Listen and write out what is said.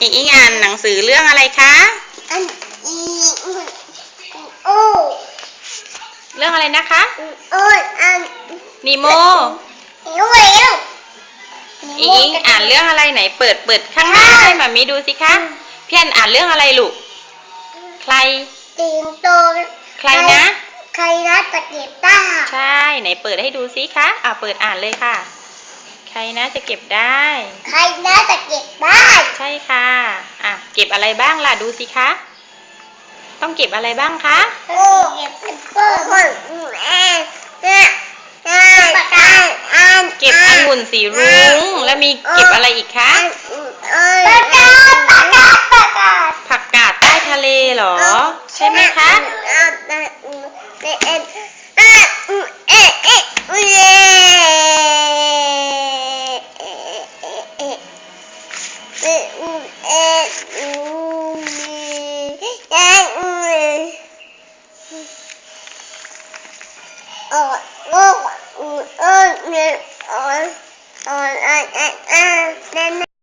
อิงอิงอ่านหนังสือเรื่องอะไรคะ อันอีโอ้เรื่องอะไรนะคะโอ้อันนีโมหิวแล้วอิงอิงอ่านเรื่องอะไรไหน เปิดเปิดข้างหน้าให้มามีดูสิคะพี่อันอ่านเรื่องอะไรลูก ใครตีนโตใครนะ ใครนะตะเกียบต้าใช่ไหนเปิดให้ดูสิคะ อ่าเปิดอ่านเลยค่ะ ใครนะจะเก็บได้ ใครนะตะเกียบบ้าน ใช่ค่ะ อะ เก็บอะไรบ้างล่ะดูสิคะ ต้องเก็บอะไรบ้างคะโอ้เก็บเปิ้ลคนแอนเนี่ยปากกาอันเก็บองุ่นสีรุ้งแล้วมีเก็บอะไรอีกคะปากกาปากกาปากกาผักกาดใต้ทะเลเหรอ ใช่ไหมคะ Oh, oh, oh, oh, oh, oh, oh, oh, oh, oh,